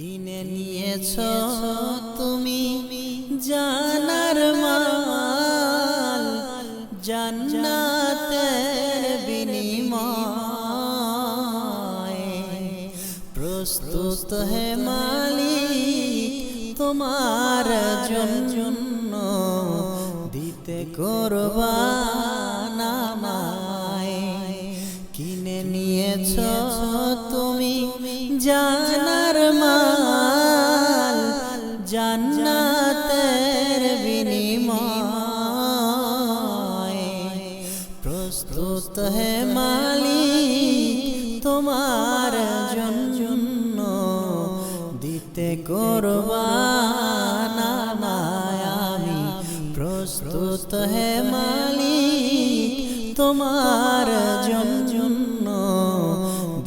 কিনে নিয়েছ তুমি জানার মাল, জান্নাতের বিনিময়। প্রস্তুত হে মালিক, তোমার জন্য দিতে কোরবান আমায়। কিনে নিয়েছ জান্নাতের বিনিময় প্রস্তুত হে মালিক, তোমার জন্য দিতে কোরবান আমি প্রস্তুত হে মালিক, তোমার জন্য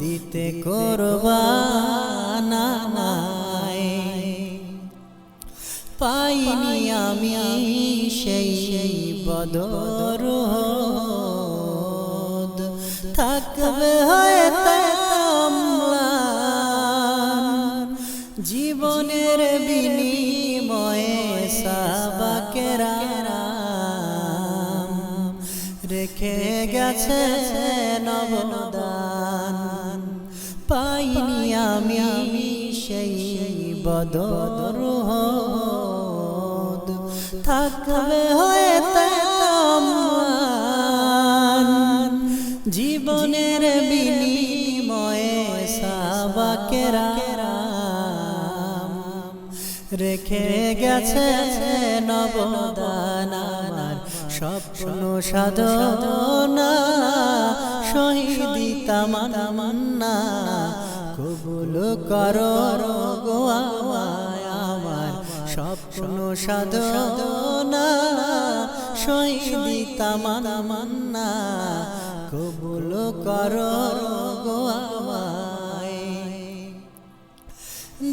দিতে কোরবান সেই বদর থাকবে হয়তো জীবনের বিনিময়ে সাবাকেরা রেখে গেছে নবদান। পাইনি আমি সেই বদর থাকবে অম্লান। জীবনের বিনিময়ে সাবাকেরা রেখে গেছে নবদান আমার স্বপ্ন সাধনা। শহীদি তামান্না কবুল করো। স্বপ্ন সাধনা শহীদি তামান্না কবুল করো গো আমায়।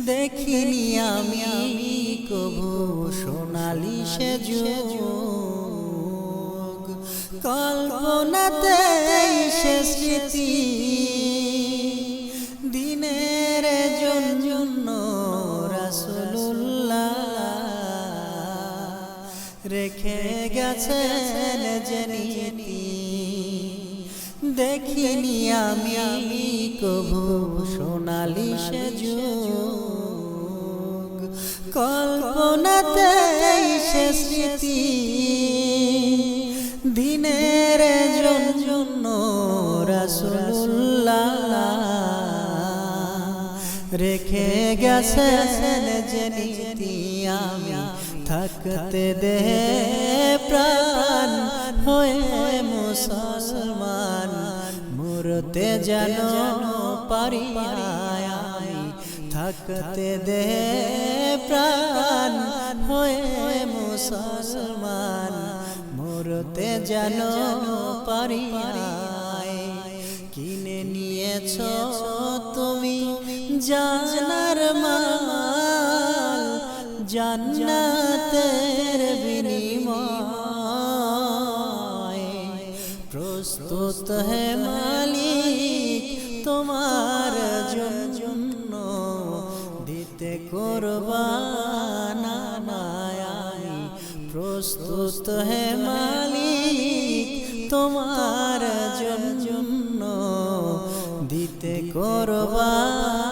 দেখিনি আমি আমি কবু সোনালি সে যুগ। কল্পনাতে সে স্মৃতি রেখে গেছেন জেনি দেখিনি আমি আমি কভু সোনালি সে কল্পনাতে সে স্মৃতি। দিনের জন্য রাসুল্লাহ রেখে গেছেন নীতি আমি। থাকতে দে প্রাণ হয়ে মুসলমান। মরতে যেন পারি থাকতে দে প্রাণ হয়ে মুসলমান। মরতে যেন পারি কিনে নিয়েছ তুমি জানার মাল জান্নাতের বিনিময়। প্রস্তুত হে মালিক, তোমার জন্য দিতে কোরবান প্রস্তুত হে মালিক, তোমার জন্য দিতে কোরবান